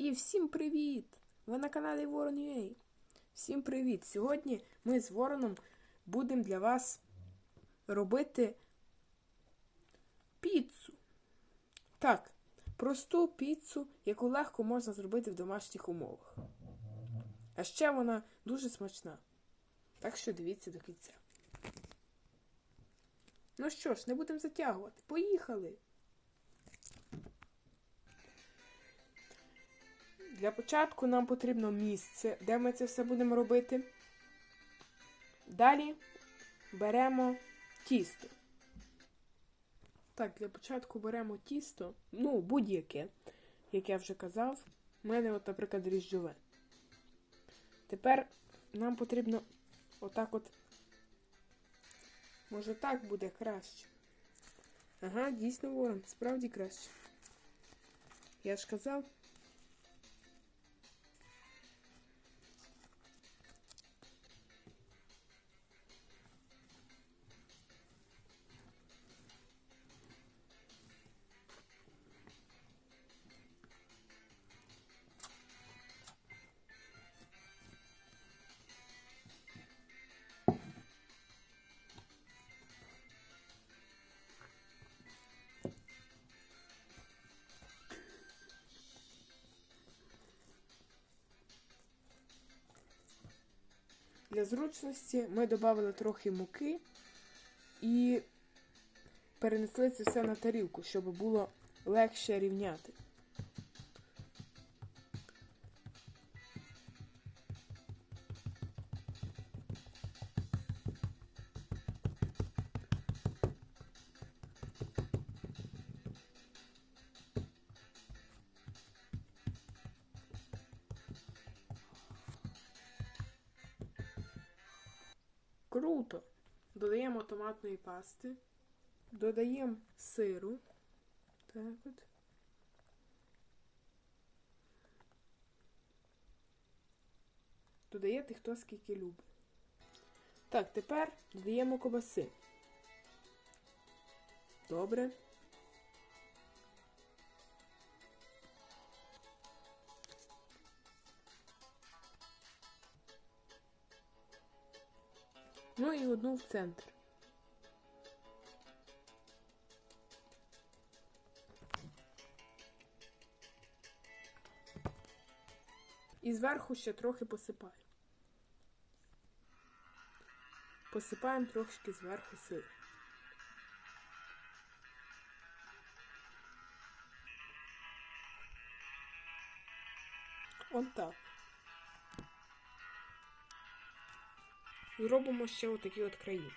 І всім привіт! Ви на каналі Ворон.ua. Всім привіт! Сьогодні ми з Вороном будемо для вас робити піцу. Так, просту піцу, яку легко можна зробити в домашніх умовах. А ще вона дуже смачна. Так що дивіться до кінця. Ну що ж, не будемо затягувати. Поїхали! Для початку нам потрібно місце, де ми це все будемо робити. Далі беремо тісто. Так, для початку беремо тісто, ну, будь-яке, як я вже казав. У мене, от, наприклад, ріжджове. Тепер нам потрібно отак от. Може так буде краще. Ага, дійсно ворон, справді краще. Я ж казав. Для зручності ми додали трохи муки і перенесли це все на тарілку, щоб було легше рівняти. Круто! Додаємо томатної пасти, додаємо сиру. Так от. Додаєте хто скільки любить. Так, тепер додаємо кобаси. Добре. Ну і одну в центр. І зверху ще трохи посипаємо. Посипаємо трошки зверху сир. От так. І робимо ще отакі от краї.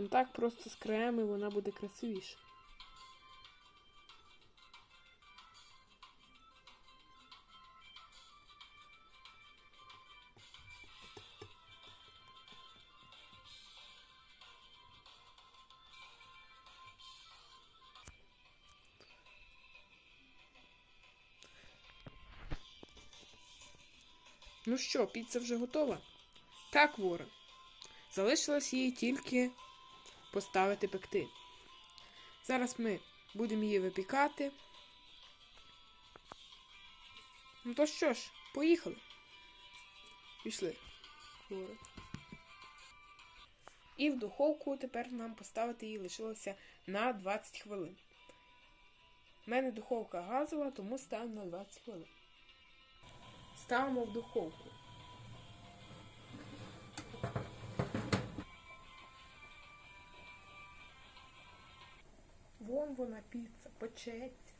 Он так просто з краями вона буде красивіша. Ну що, піца вже готова? Так, ворон. Залишилось її тільки поставити пекти. Зараз ми будемо її випікати. Ну то що ж, поїхали. Пішли. І в духовку тепер нам поставити її лишилося на 20 хвилин. У мене духовка газова, тому ставимо на 20 хвилин. Ставимо в духовку. Вон вона піца, печеться.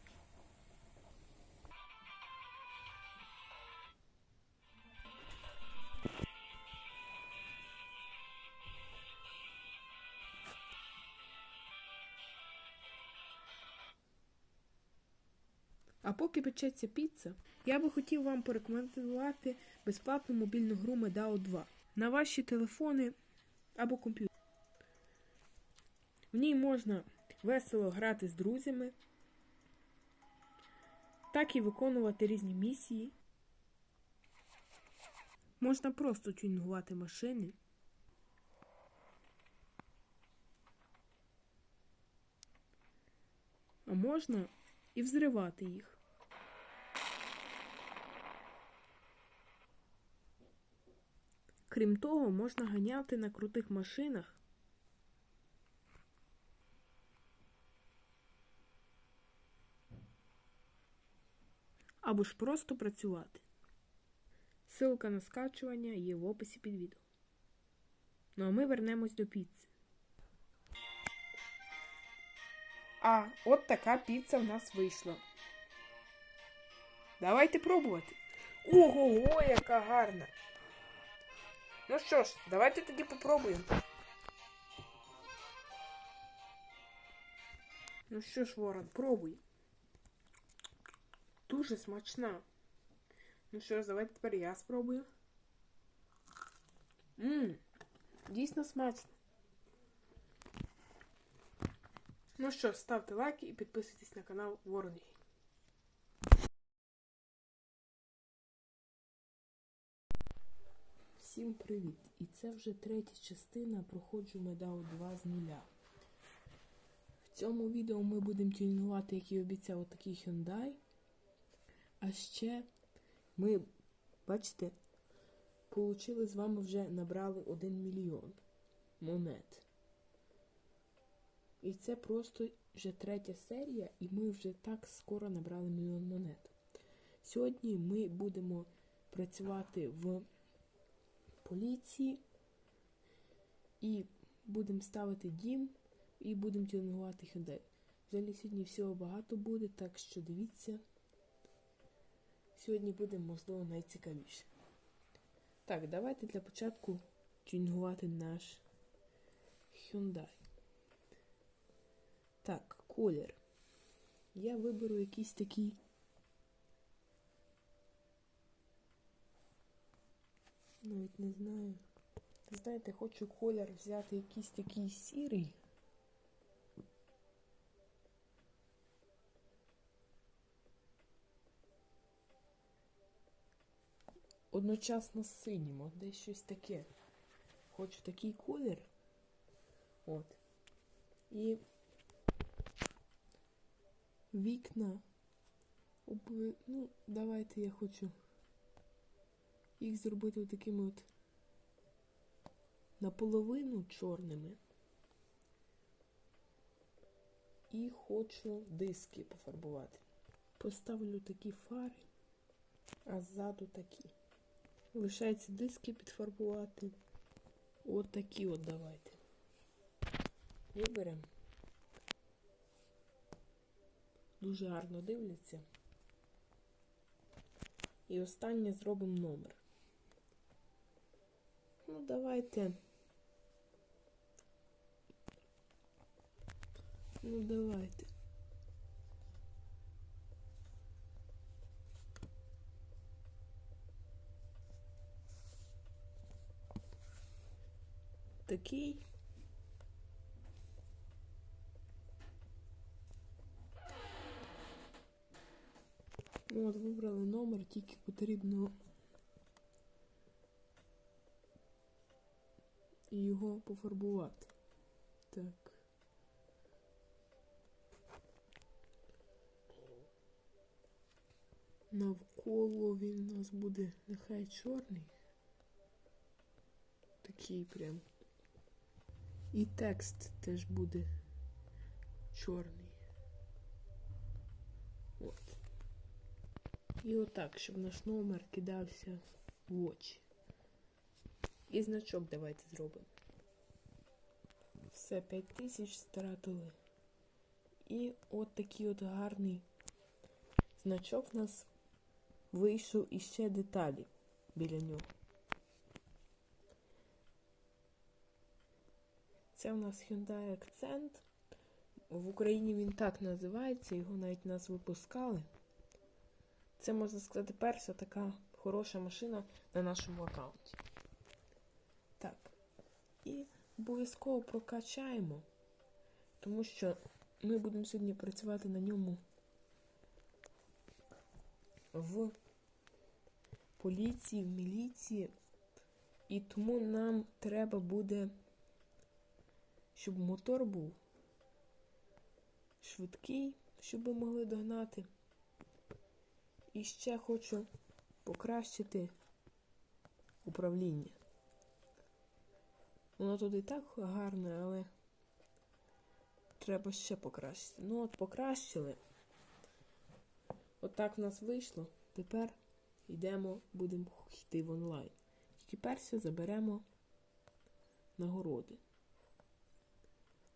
А поки печеться піца, я би хотів вам порекомендувати безплатну мобільну гру Medao 2 на ваші телефони або комп'ютер. В ній можна весело грати з друзями, так і виконувати різні місії. Можна просто тюнінгувати машини. А можна і взривати їх. Крім того, можна ганяти на крутих машинах. Або ж просто працювати. Силка на скачування є в описі під відео. Ну а ми вернемось до піци. А, от така піца в нас вийшла. Давайте пробувати. Ого, яка гарна! Ну що ж, давайте тоді попробуємо. Ну що ж, Ворон, пробуй. Дуже смачна. Ну що ж, давайте тепер я спробую. Ммм, дійсно смачно. Ну що, ставте лайки і підписуйтесь на канал Вороний. Всім привіт! І це вже третя частина проходжу Медау 2 з нуля. В цьому відео ми будемо тюнінгувати, як і обіцяв, такий Hyundai. А ще ми, бачите, получили з вами вже набрали 1 мільйон монет. І це просто вже третя серія, і ми вже так скоро набрали мільйон монет. Сьогодні ми будемо працювати в поліції і будемо ставити дім і будемо тюнгувати Hyundai. Взагалі сьогодні всього багато буде, так що дивіться. Сьогодні буде, можливо, найцікавіше. Так, давайте для початку тюнгувати наш Hyundai. Так, колір. Я виберу якийсь такий. Навіть не знаю. Знаєте, хочу колір взяти якийсь такий сірий. Одночасно синім, от десь щось таке. Хочу такий колір. От. І вікна. Ну, давайте я хочу їх зробити такими от наполовину чорними. І хочу диски пофарбувати. Поставлю такі фари, а ззаду такі. Лишається диски підфарбувати. От такі от давайте. Виберемо. Дуже гарно дивляться. І останнє зробимо номер. Ну, давайте. Ну, давайте. Такий. Ну, от вибрали номер, тільки потрібно його пофарбувати. Так. Навколо він у нас буде нехай чорний. Такий прям. І текст теж буде чорний. От. І отак, щоб наш номер кидався в очі. І значок давайте зробимо. Все, 5000 стратили. І от такий от гарний значок в нас вийшов і ще деталі біля нього. Це у нас Hyundai Accent. В Україні він так називається, його навіть нас випускали. Це можна сказати перша така хороша машина на нашому аккаунті. Так. І обов'язково прокачаємо, тому що ми будемо сьогодні працювати на ньому в поліції, в міліції. І тому нам треба буде, щоб мотор був швидкий, щоб ми могли догнати. І ще хочу покращити управління. Воно тут і так гарне, але треба ще покращити. Ну от покращили. Отак в нас вийшло. Тепер йдемо, будемо йти в онлайн. Тільки перше заберемо нагороди.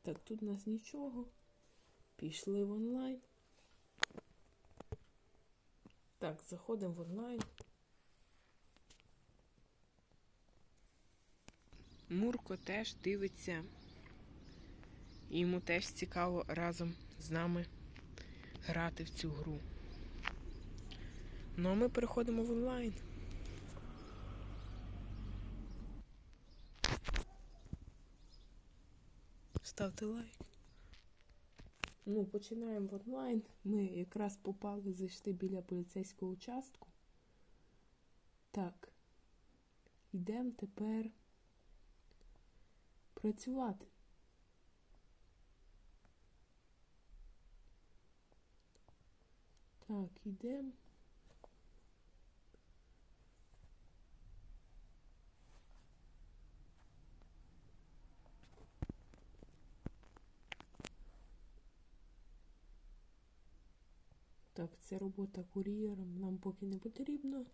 Так, тут у нас нічого. Пішли в онлайн. Так, заходимо в онлайн. Мурко теж дивиться. Йому теж цікаво разом з нами грати в цю гру. Ну а ми переходимо в онлайн. Ставте лайк. Ну, починаємо в онлайн. Ми якраз попали зайшли біля поліцейського участку. Так. Йдемо тепер працювати. Так, йдемо. Так, ця робота кур'єром нам поки не потрібна.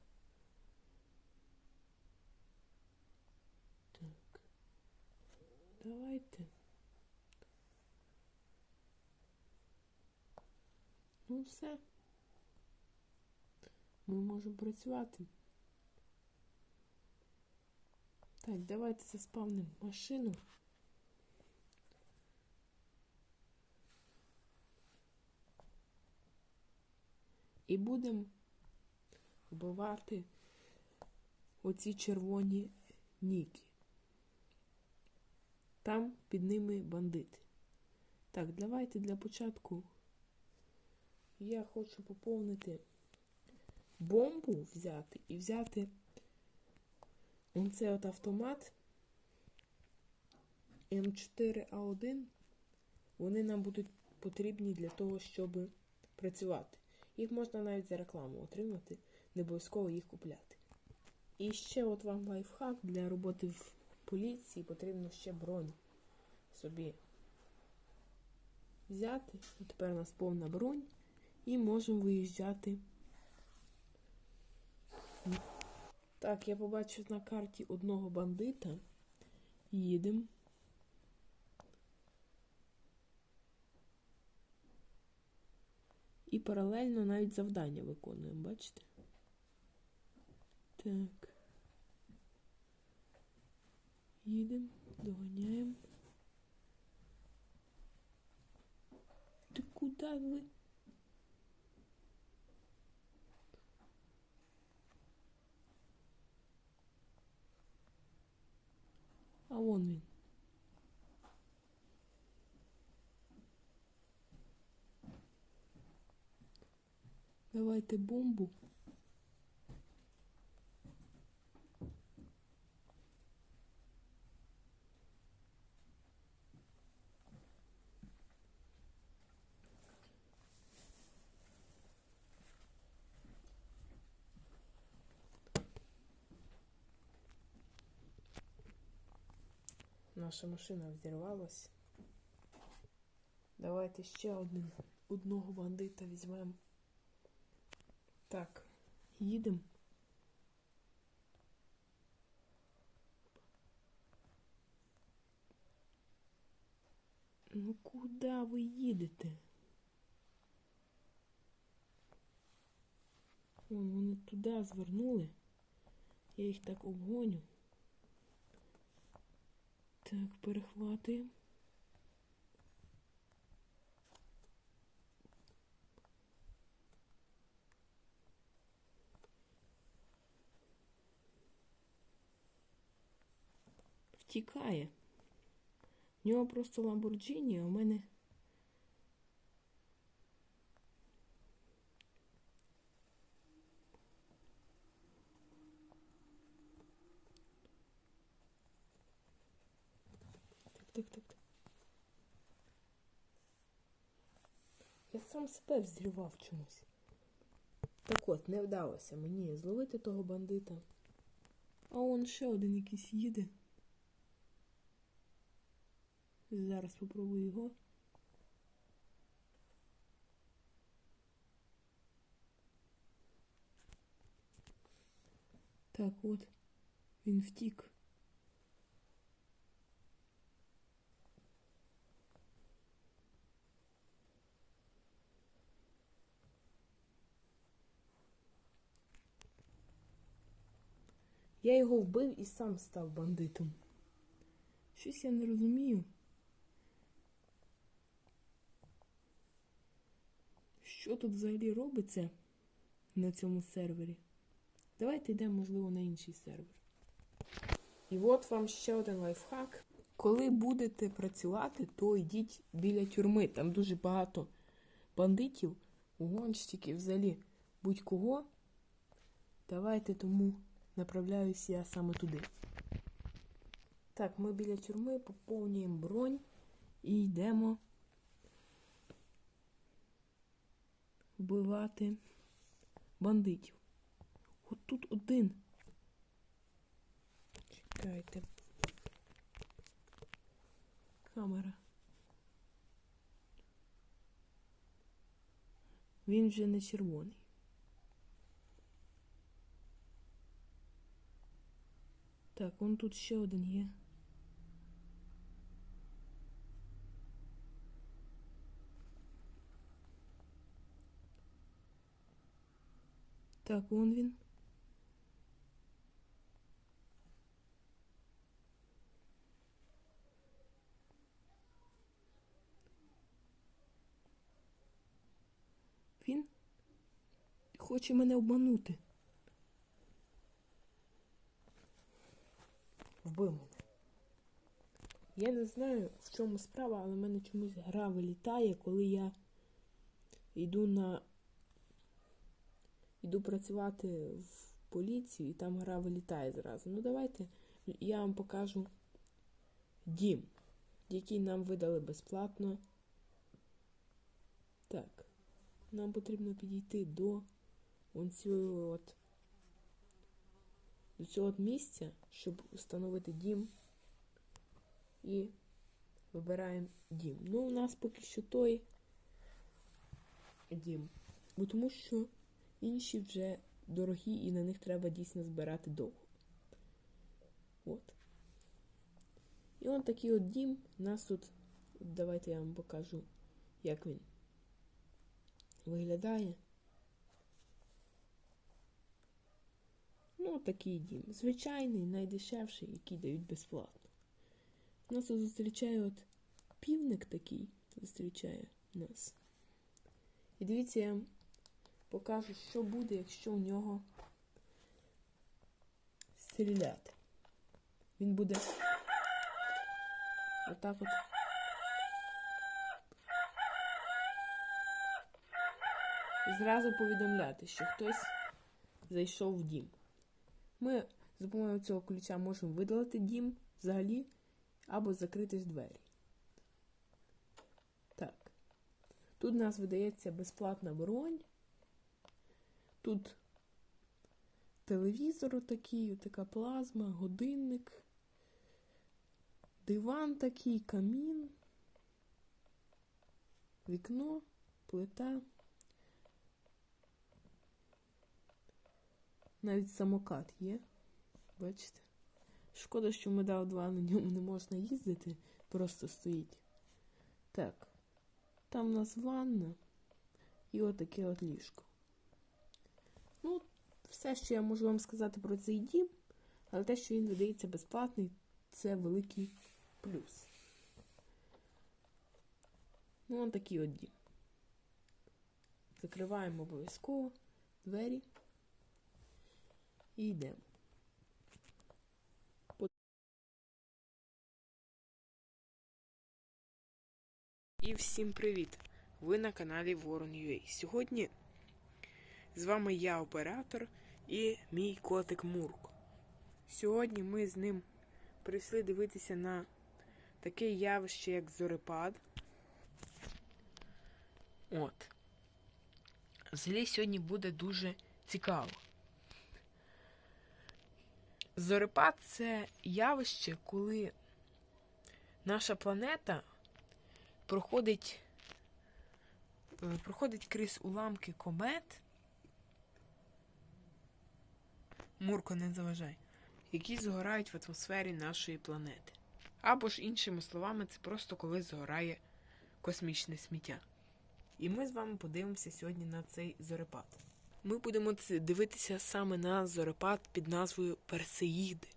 Так. Давайте. Ну все. Ми можемо працювати. Так, давайте заспавнимо машину. І будемо вбивати оці червоні ніки. Там під ними бандити. Так, давайте для початку я хочу поповнити бомбу взяти і взяти оцей от автомат М4А1. Вони нам будуть потрібні для того, щоб працювати. Їх можна навіть за рекламу отримати, не обов'язково їх купляти. І ще от вам лайфхак для роботи в поліції потрібно ще бронь собі взяти. От тепер у нас повна бронь і можемо виїжджати. Так, я побачив на карті одного бандита. Їдемо. І паралельно навіть завдання виконуємо, бачите? Так. Їдемо, доганяємо. Ти куди ви? А вон він. Давайте бомбу. Наша машина взірвалась. Давайте ще один, одного бандита візьмемо. Так, їдемо. Ну куди ви їдете? Вон вони туди звернули. Я їх так обгоню. Так, перехватуємо. Втікає. В нього просто Ламборджині, а у мене. Так, так, так. Я сам себе взрівав чомусь. Так от, не вдалося мені зловити того бандита. А он ще один якийсь їде. Зараз попробую його. Так, от, він втік. Я його вбив і сам став бандитом. Щось я не розумію. Що тут взагалі робиться на цьому сервері? Давайте йдемо, можливо, на інший сервер. І от вам ще один лайфхак. Коли будете працювати, то йдіть біля тюрми. Там дуже багато бандитів, угонщиків, взагалі будь-кого. Давайте тому направляюсь я саме туди. Так, ми біля тюрми поповнюємо бронь і йдемо вбивати бандитів. От тут один. Чекайте. Камера. Він вже не червоний. Так, он тут ще один є. Так, вон він. Він хоче мене обманути. Вбив мене. Я не знаю, в чому справа, але в мене чомусь гра вилітає, коли я йду на. Йду працювати в поліцію, і там гра вилітає зразу. Ну, давайте я вам покажу дім, який нам видали безплатно. Так, нам потрібно підійти до цього от до цього місця, щоб встановити дім. І вибираємо дім. Ну, у нас поки що той дім. Бо тому що інші вже дорогі і на них треба дійсно збирати довго. От. І он такий от дім. У нас тут, давайте я вам покажу, як він виглядає. Ну, такий дім. Звичайний, найдешевший, який дають безплатно. Нас тут зустрічає от півник такий, зустрічає нас. І дивіться, я покажу, що буде, якщо в нього стріляти. Він буде отак от. Зразу повідомляти, що хтось зайшов в дім. Ми за допомогою цього ключа можемо видалити дім взагалі або закрити двері. Так. Тут у нас видається безплатна бронь. Тут телевізор такий, така плазма, годинник, диван такий, камін, вікно, плита. Навіть самокат є. Бачите? Шкода, що медал 2 на ньому не можна їздити, просто стоїть. Так, там у нас ванна і отаке от ліжко. Ну, все, що я можу вам сказати про цей дім, але те, що він видається безплатний, це великий плюс. Ну, он такий от дім. Закриваємо обов'язково двері і йдемо. І всім привіт! Ви на каналі Ворон.ua. Сьогодні з вами я, оператор, і мій котик Мурко. Сьогодні ми з ним прийшли дивитися на таке явище, як зорепад. От. Взагалі сьогодні буде дуже цікаво. Зорепад це явище, коли наша планета проходить, е, проходить крізь уламки комет. Мурко, не заважай, які згорають в атмосфері нашої планети. Або ж, іншими словами, це просто коли згорає космічне сміття. І ми з вами подивимося сьогодні на цей зорепад. Ми будемо дивитися саме на зорепад під назвою Персеїди.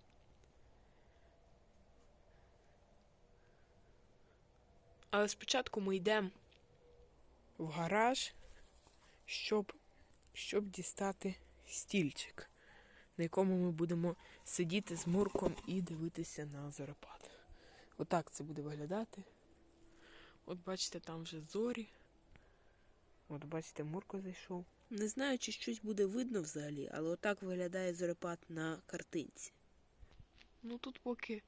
Але спочатку ми йдемо в гараж, щоб, щоб дістати стільчик, на якому ми будемо сидіти з Мурком і дивитися на зорепад. Отак це буде виглядати. От бачите, там вже зорі. От бачите, Мурко зайшов. Не знаю, чи щось буде видно взагалі, але отак виглядає зорепад на картинці. Ну тут поки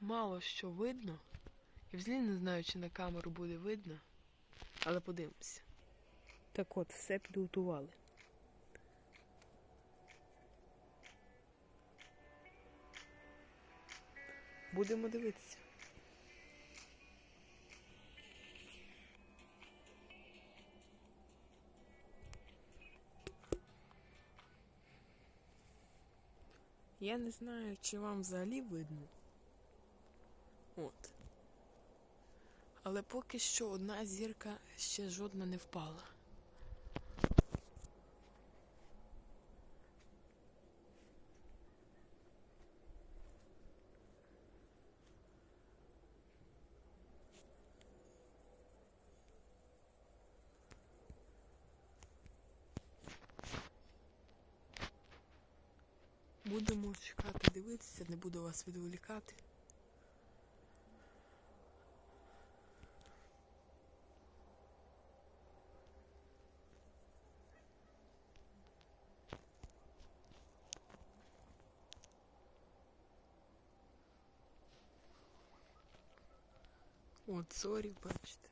мало що видно. І взагалі не знаю, чи на камеру буде видно, але подивимося. Так от, все підготували. Будемо дивитися. Я не знаю, чи вам взагалі видно. От. Але поки що одна зірка ще жодна не впала. Будемо чекати, дивитися, не буду вас відволікати. От зорі, бачите.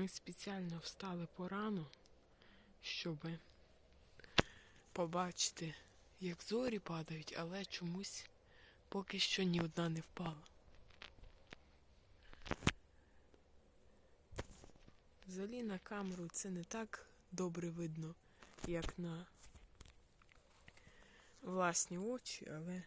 Ми спеціально встали порано, щоб побачити, як зорі падають, але чомусь поки що ні одна не впала. Взагалі на камеру це не так добре видно, як на власні очі, але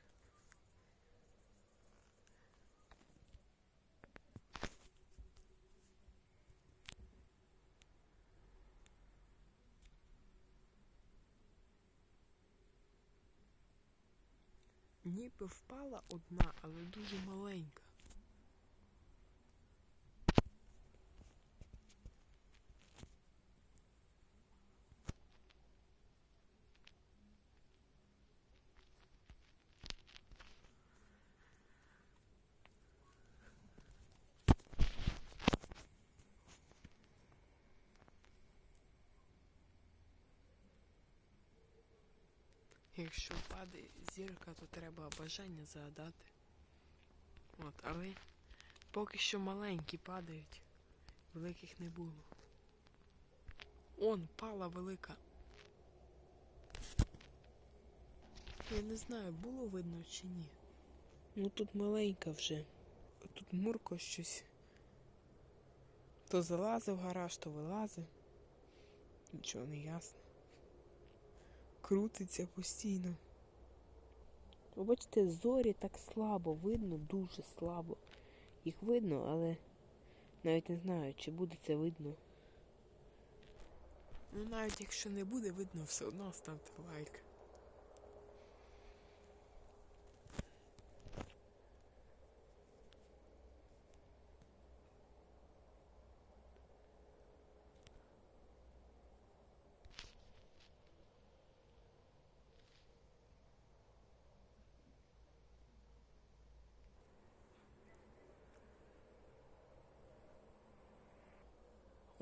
ніби впала одна, але дуже маленька. Якщо падає зірка, то треба бажання загадати. От, але поки що маленькі падають, великих не було. Он пала велика. Я не знаю, було видно чи ні. Ну тут маленька вже. Тут Мурко щось. То залазив в гараж, то вилазив. Нічого не ясно. Крутиться постійно. Ви бачите, зорі так слабо видно, дуже слабо. Їх видно, але навіть не знаю, чи буде це видно. Ну, навіть якщо не буде видно, все одно ставте лайк.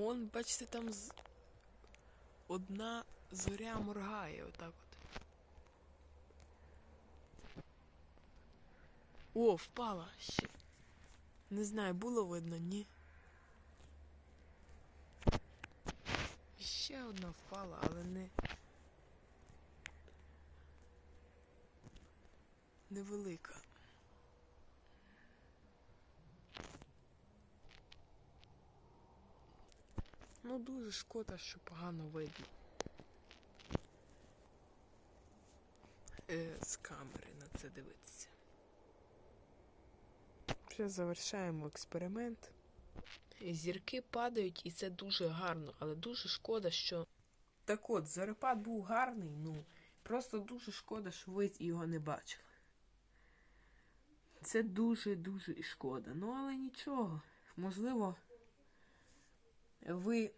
Он, бачите, там з... одна зоря моргає отак от. О, впала ще. Не знаю, було видно, ні. Ще одна впала, але не. Невелика. Ну, дуже шкода, що погано видно. Е, з камери на це дивитися. Вже завершаємо експеримент. Зірки падають, і це дуже гарно, але дуже шкода, що. Так от, зорепад був гарний, ну. Просто дуже шкода, що ви його не бачили. Це дуже-дуже шкода. Ну, але нічого. Можливо, ви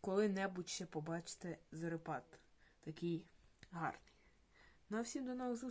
коли-небудь ще побачите зорепад такий гарний. Ну а всім до нових зустрічей.